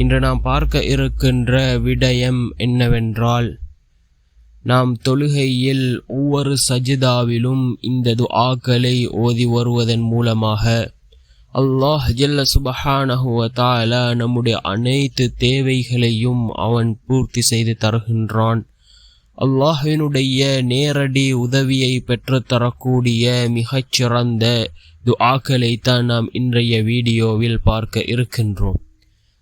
இன்று நாம் பார்க்க இருக்கின்ற விடயம் என்னவென்றால் நாம் தொழுகையில் ஒவ்வொரு சஜிதாவிலும் இந்த துஆக்களை ஓதி வருவதன் மூலமாக அல்லாஹ் ஜல்ல சுபஹானஹுவத்தால நம்முடைய அனைத்து தேவைகளையும் அவன் பூர்த்தி செய்து தருகின்றான். அல்லாஹினுடைய நேரடி உதவியை பெற்று தரக்கூடிய மிகச்சிறந்த துஆக்களை தான் நாம் இன்றைய வீடியோவில் பார்க்க இருக்கின்றோம்.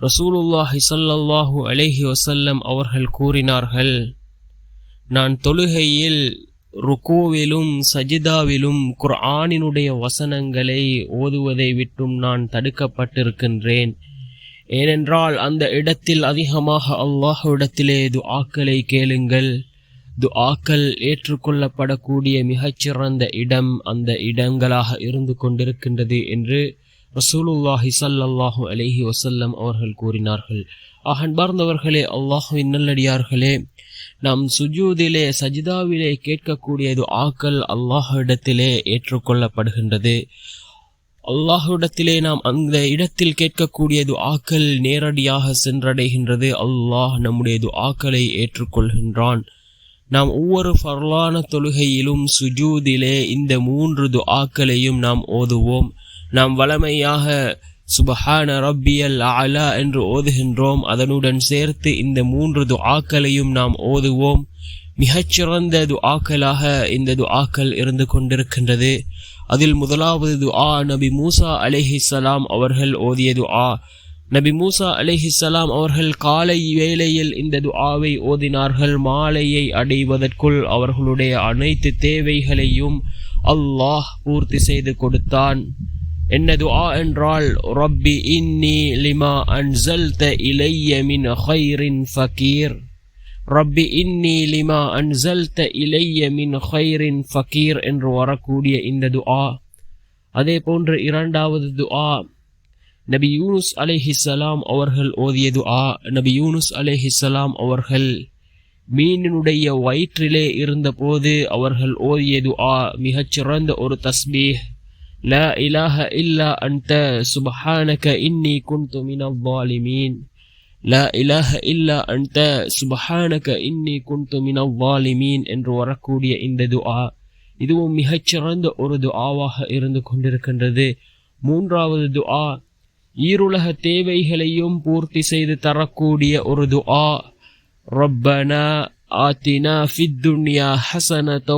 ரசூலுல்லாஹி சல்லல்லாஹு அலைஹி வசல்லம் அவர்கள் கூறினார்கள் நான் தொழுகையில் ருக்கோவிலும் சஜிதாவிலும் குர்ஆனினுடைய வசனங்களை ஓதுவதை விட்டும் நான் தடுக்கப்பட்டிருக்கின்றேன். ஏனென்றால் அந்த இடத்தில் அதிகமாக அல்லாஹுவிடத்திலே துஆக்களை கேளுங்கள். துஆக்கள் ஏற்றுக்கொள்ளப்படக்கூடிய மிகச்சிறந்த இடம் அந்த இடங்களாக இருந்து கொண்டிருக்கின்றது என்று ரசூலுல்லாஹி சல்லாஹு அலேஹி வசல்லம் அவர்கள் கூறினார்கள் அகன்பார்ந்தவர்களே அல்லாஹுவின் நல்லடியார்களே நாம் சுஜூதிலே சஜிதாவிலே கேட்கக்கூடிய துஆக்கள் அல்லாஹுவிடத்திலே ஏற்றுக்கொள்ளப்படுகின்றது. அல்லாஹ்விடத்திலே நாம் அந்த இடத்தில் கேட்கக்கூடியது ஆக்கள் நேரடியாக சென்றடைகின்றது. அல்லாஹ் நம்முடையது ஆக்களை ஏற்றுக்கொள்கின்றான். நாம் ஒவ்வொரு ஃபர்லான தொழுகையிலும் சுஜூதிலே இந்த மூன்று துஆக்களையும் நாம் ஓதுவோம். நாம் வளமையாக சுபஹான ரப்பியல் அலா என்று ஓதுகின்றோம். அதனுடன் சேர்த்து இந்த மூன்று துஆக்களையும் நாம் ஓதுவோம். மிகச்சிறந்த துஆக்களாக இந்த துஆக்கள் இருந்து கொண்டிருக்கின்றது. அதில் முதலாவது துஆ நபி மூசா அலைஹிஸ்ஸலாம் அவர்கள் ஓதிய துஆ. நபி மூசா அலைஹிஸ்ஸலாம் அவர்கள் காலை வேளையில் இந்த துஆவை ஓதினார்கள். மாலையை அடைவதற்குள் அவர்களுடைய அனைத்து தேவைகளையும் அல்லாஹ் பூர்த்தி செய்து கொடுத்தான். என்ன துஆ என்றால் ரப்பி இன்னி லிமா அன்சல்த இலைய மின் ஹைரின் ஃபகீர் ரப்பி இன்னி லிமா அன்சல்த இலைய மின் ஹைரின் ஃபகீர் என்று வரக்கூடிய இந்த துஆ அதே போன்று இரண்டாவது துஆ நபி யூனுஸ் அலேஹிசலாம் அவர்கள் ஓதிய துஆ நபி யூனுஸ் அலேஹிசலாம் அவர்கள் மீனினுடைய வயிற்றிலே இருந்தபோது அவர்கள் ஓதிய துஆ மிகச்சிறந்த ஒரு தஸ்பீஹ். லா இலாஹ இல்லா அன்த சுபஹானக இன்னி குந்து மினல் வாலிமீன் லா இலாஹ இல்லா அன்த சுபஹானக இன்னி குந்து மினல் வாலிமீன் என்று வரக்கூடிய இந்த துஆ. இதுவும் மிகச்சிறந்த ஒரு துஆவாக இருந்து கொண்டிருக்கின்றது. மூன்றாவது துஆ ஈருலக தேவைகளையும் பூர்த்தி செய்து தரக்கூடிய ஒரு துஆ. ரப்பனா آتنا في الدنيا حسنة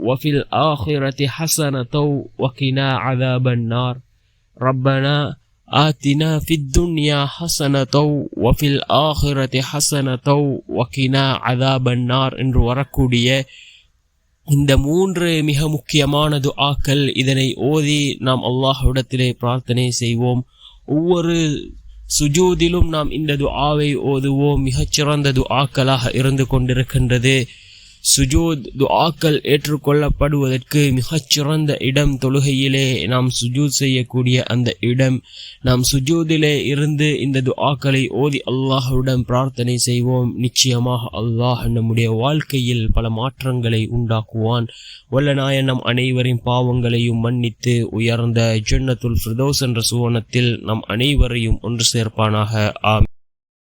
وفي الآخرة حسنة وقنا عذاب النار ربنا آتنا في الدنيا حسنة وفي الآخرة حسنة وقنا عذاب النار என்று வரக்கூடிய இந்த மூன்று மிக முக்கியமான துஆக்கள் இதனை ஓதி நாம் அல்லாஹ்விடத்திலே பிரார்த்தனை செய்வோம் ஒவ்வொரு சுஜூதிலும் நாம் இந்த துஆவை ஓதுவோம் மிகச்சிறந்த துஆக்களாக இருந்து கொண்டிருக்கின்றது சுஜூத் துஆக்கள் ஏற்றுக்கொள்ளப்படுவதற்கு மிகச்சிறந்த இடம் தொழுகையிலே நாம் சுஜூத் செய்யக்கூடிய அந்த இடம். நாம் சுஜூதிலே இருந்து இந்த துஆக்களை ஓதி அல்லாஹுடன் பிரார்த்தனை செய்வோம். நிச்சயமாக அல்லாஹ் நம்முடைய வாழ்க்கையில் பல மாற்றங்களை உண்டாக்குவான். வல்லநாய நம் அனைவரின் பாவங்களையும் மன்னித்து உயர்ந்த ஜன்னத்துல் ஃபிரதோஸ் என்ற சுவனத்தில் நம் அனைவரையும் ஒன்று சேர்ப்பானாக. ஆம்